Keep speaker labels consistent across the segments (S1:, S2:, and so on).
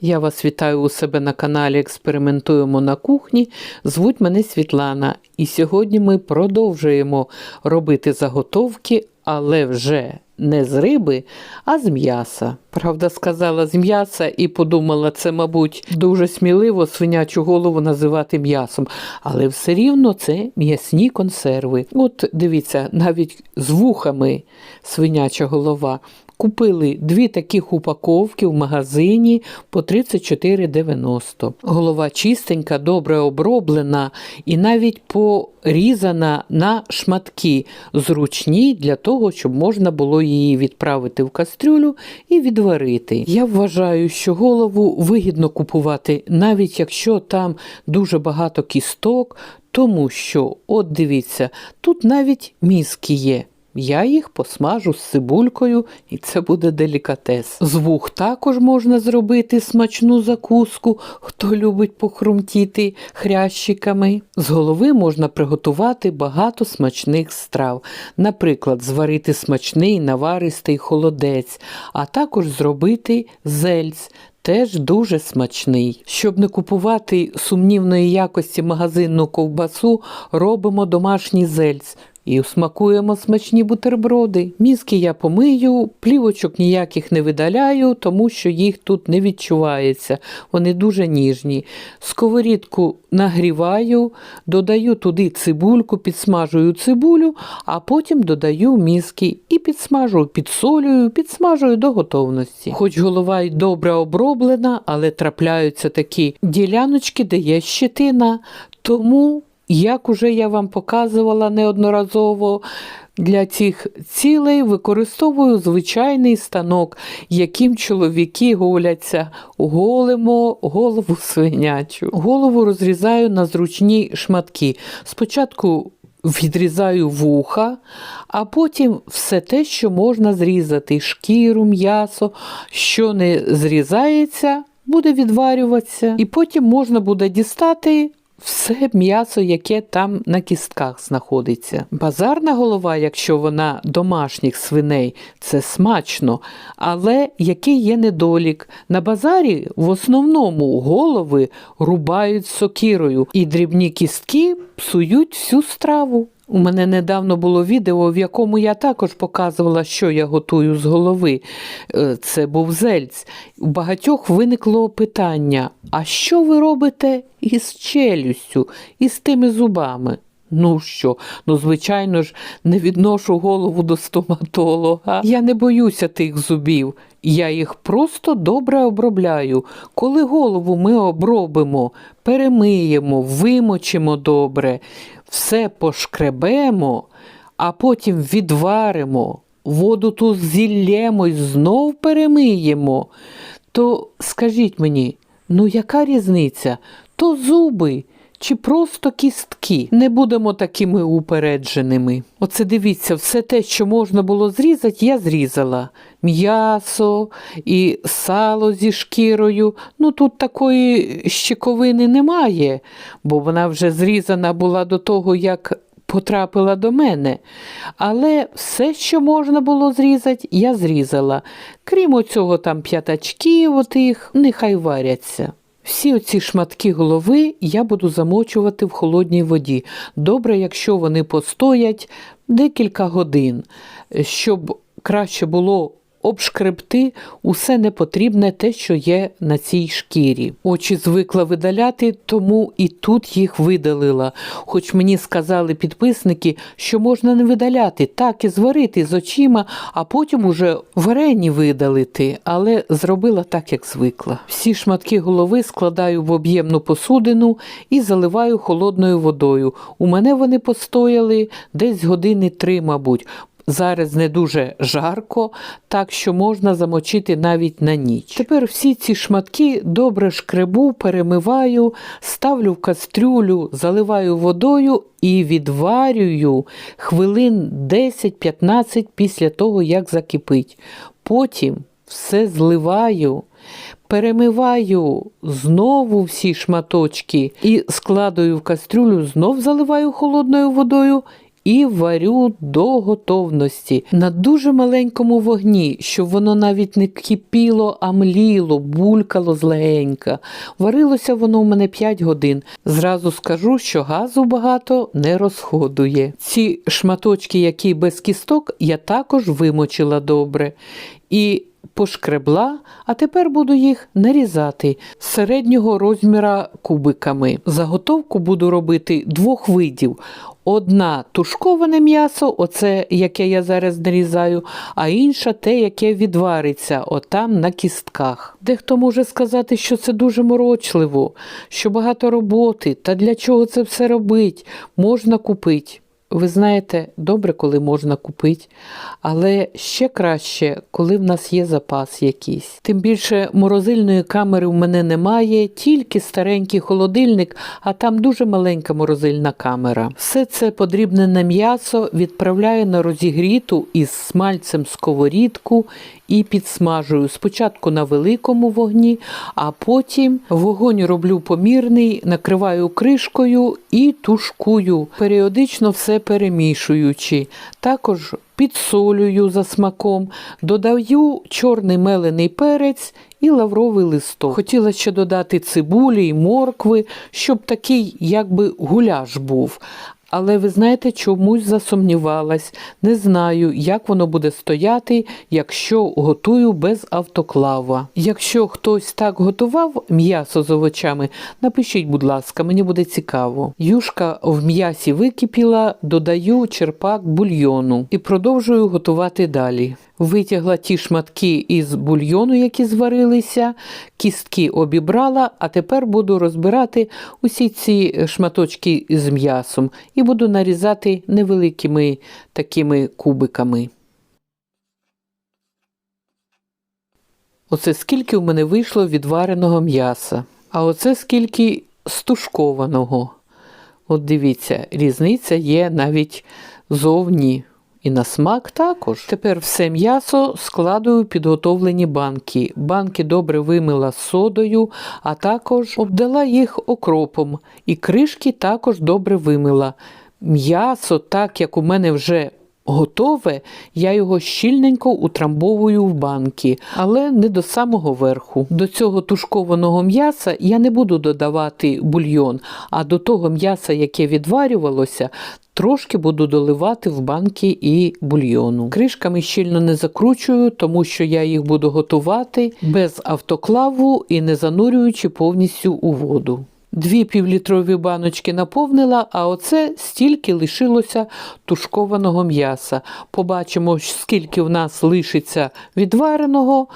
S1: Я вас вітаю у себе на каналі Експериментуємо на кухні. Звуть мене Світлана, і сьогодні ми продовжуємо робити заготовки, але вже не з риби, а з м'яса. Правда, сказала з м'яса і подумала, це, мабуть, дуже сміливо свинячу голову називати м'ясом, але все рівно це м'ясні консерви. От дивіться, навіть з вухами свиняча голова. Купили дві таких упаковки в магазині по 34,90. Голова чистенька, добре оброблена і навіть порізана на шматки, зручні для того, щоб можна було її відправити в кастрюлю і відварити. Я вважаю, що голову вигідно купувати, навіть якщо там дуже багато кісток, тому що, от дивіться, тут навіть мізки є. Я їх посмажу з цибулькою, і це буде делікатес. З вух також можна зробити смачну закуску, хто любить похрумтіти хрящиками. З голови можна приготувати багато смачних страв, наприклад, зварити смачний наваристий холодець, а також зробити зельць. Теж дуже смачний. Щоб не купувати сумнівної якості магазинну ковбасу, робимо домашній зельць. І смакуємо смачні бутерброди. Мізки я помию, плівочок ніяких не видаляю, тому що їх тут не відчувається. Вони дуже ніжні. Сковорідку нагріваю, додаю туди цибульку, підсмажую цибулю, а потім додаю мізки і підсмажую, підсолюю, підсмажую до готовності. Хоч голова й добре оброблена, але трапляються такі діляночки, де є щетина. Тому як уже я вам показувала неодноразово, для цих цілей використовую звичайний станок, яким чоловіки голяться, голимо голову свинячу. Голову розрізаю на зручні шматки. Спочатку відрізаю вуха, а потім все те, що можна зрізати: шкіру, м'ясо, що не зрізається, буде відварюватися, і потім можна буде дістати все м'ясо, яке там на кістках знаходиться. Базарна голова, якщо вона домашніх свиней, це смачно. Але який є недолік? На базарі в основному голови рубають сокирою, і дрібні кістки псують всю страву. У мене недавно було відео, в якому я також показувала, що я готую з голови. Е, Це був зельць. У багатьох виникло питання: а що ви робите із челюстю, із тими зубами? Ну що, ну звичайно ж, не відношу голову до стоматолога. Я не боюся тих зубів. Я їх просто добре обробляю. Коли голову ми обробимо, перемиємо, вимочимо добре, все пошкребемо, а потім відваримо, воду ту зіллємо і знов перемиємо, то скажіть мені, ну яка різниця? То зуби. Чи просто кістки. Не будемо такими упередженими. Оце дивіться, все те, що можна було зрізати, я зрізала. М'ясо і сало зі шкірою. Ну тут такої щековини немає, бо вона вже зрізана була до того, як потрапила до мене. Але все, що можна було зрізати, я зрізала. Крім оцього там п'ятачків, отих, нехай варяться. Всі оці шматки голови я буду замочувати в холодній воді. Добре, якщо вони постоять декілька годин, щоб краще було обшкребти усе непотрібне те, що є на цій шкірі. Очі звикла видаляти, тому і тут їх видалила. Хоч мені сказали підписники, що можна не видаляти, так і зварити з очима, а потім уже варені видалити, але зробила так, як звикла. Всі шматки голови складаю в об'ємну посудину і заливаю холодною водою. У мене вони постояли десь години три, мабуть. Зараз не дуже жарко, так що можна замочити навіть на ніч. Тепер всі ці шматки добре шкребу, перемиваю, ставлю в кастрюлю, заливаю водою і відварюю хвилин 10-15 після того, як закипить. Потім все зливаю. Перемиваю знову всі шматочки і складаю в кастрюлю, знов заливаю холодною водою і варю до готовності на дуже маленькому вогні, щоб воно навіть не кипіло, а мліло, булькало злегенька. Варилося воно у мене 5 годин. Зразу скажу, що газу багато не розходує. Ці шматочки, які без кісток, я також вимочила добре. І пошкребла, а тепер буду їх нарізати середнього розміра кубиками. Заготовку буду робити двох видів. Одна тушковане м'ясо, оце яке я зараз нарізаю, а інша те, яке відвариться отам на кістках. Дехто може сказати, що це дуже морочливо, що багато роботи, та для чого це все робить? Можна купити. Ви знаєте, добре, коли можна купити, але ще краще, коли в нас є запас якийсь. Тим більше морозильної камери в мене немає, тільки старенький холодильник, а там дуже маленька морозильна камера. Все це подрібнене м'ясо відправляю на розігріту із смальцем сковорідку і підсмажую спочатку на великому вогні, а потім вогонь роблю помірний, накриваю кришкою і тушкую, періодично все перемішуючи. Також підсолюю за смаком, додаю чорний мелений перець і лавровий листок. Хотіла ще додати цибулі й моркви, щоб такий якби гуляш був. Але ви знаєте, чомусь засумнівалась, не знаю, як воно буде стояти, якщо готую без автоклава. Якщо хтось так готував м'ясо з овочами, напишіть, будь ласка, мені буде цікаво. Юшка в м'ясі википіла, додаю черпак бульйону і продовжую готувати далі. Витягла ті шматки із бульйону, які зварилися, кістки обібрала, а тепер буду розбирати усі ці шматочки з м'ясом і буду нарізати невеликими такими кубиками. Оце скільки в мене вийшло відвареного м'яса, а оце скільки стушкованого. От дивіться, різниця є навіть зовні. І на смак також. Тепер все м'ясо складую в підготовлені банки. Банки добре вимила содою, а також обдала їх окропом. І кришки також добре вимила. М'ясо, так як у мене вже готове, я його щільненько утрамбовую в банки, але не до самого верху. До цього тушкованого м'яса я не буду додавати бульйон, а до того м'яса, яке відварювалося, Трошки буду доливати в банки і бульйону. Кришками щільно не закручую, тому що я їх буду готувати без автоклаву і не занурюючи повністю у воду. Дві півлітрові баночки наповнила, а оце стільки лишилося тушкованого м'яса. Побачимо, скільки в нас лишиться відвареного,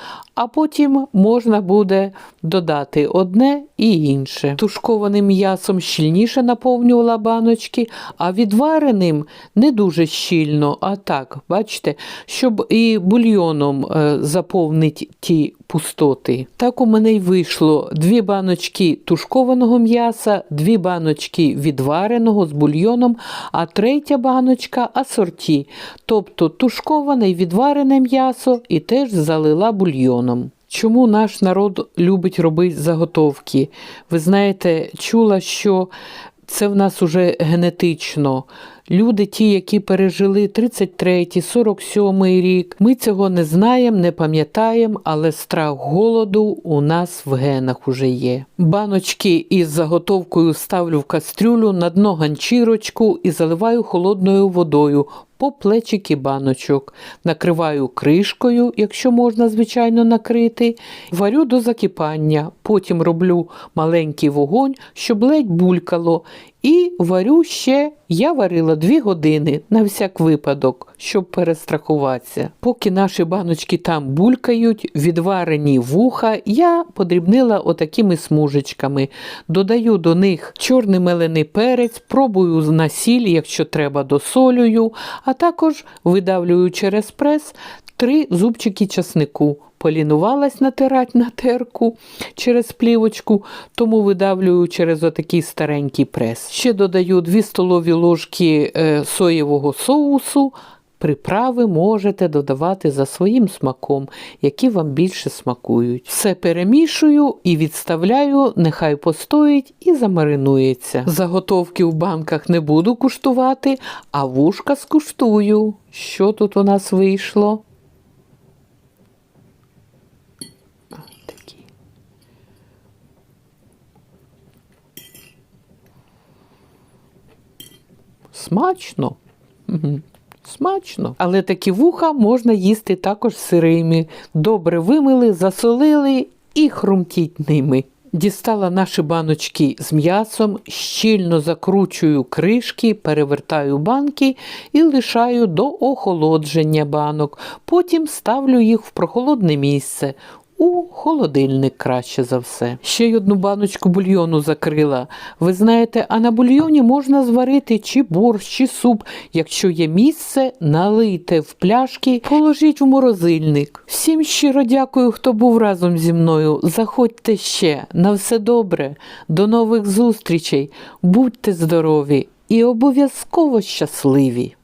S1: а потім можна буде додати одне і інше. Тушкованим м'ясом щільніше наповнювала баночки, а відвареним не дуже щільно, а так, бачите, щоб і бульйоном е, заповнити ті пустоти. Так у мене й вийшло дві баночки тушкованого м'яса, дві баночки відвареного з бульйоном, а третя баночка асорті, тобто тушковане і відварене м'ясо і теж залила бульйоном. Чому наш народ любить робити заготовки? Ви знаєте, чула, що це в нас уже генетично. Люди, ті, які пережили 33, 47 рік, ми цього не знаємо, не пам'ятаємо, але страх голоду у нас в генах уже є. Баночки із заготовкою ставлю в кастрюлю на дно ганчірочку і заливаю холодною водою. По плечики баночок, накриваю кришкою, якщо можна, звичайно, накрити, варю до закипання, потім роблю маленький вогонь, щоб ледь булькало, і варю ще, я варила 2 години на всяк випадок, щоб перестрахуватися. Поки наші баночки там булькають, відварені вуха, я подрібнила отакими смужечками. Додаю до них чорний мелений перець, пробую на сіль, якщо треба, досолюю, а також видавлюю через прес три зубчики часнику полінувалась натирати на терку через плівочку, тому видавлюю через отакий старенький прес. Ще додаю 2 столові ложки е, соєвого соусу. Приправи можете додавати за своїм смаком, які вам більше смакують. Все перемішую і відставляю, нехай постоїть і замаринується. Заготовки у банках не буду куштувати, а вушка скуштую. Що тут у нас вийшло? Смачно. Смачно. Але такі вуха можна їсти також сирими. Добре вимили, засолили і хрумтіть ними. Дістала наші баночки з м'ясом, щільно закручую кришки, перевертаю банки і лишаю до охолодження банок. Потім ставлю їх в прохолодне місце. У холодильник краще за все. Ще й одну баночку бульйону закрила. Ви знаєте, а на бульйоні можна зварити чи борщ, чи суп. Якщо є місце, налийте в пляшки, положіть в морозильник. Всім щиро дякую, хто був разом зі мною. Заходьте ще. На все добре. До нових зустрічей. Будьте здорові і обов'язково щасливі!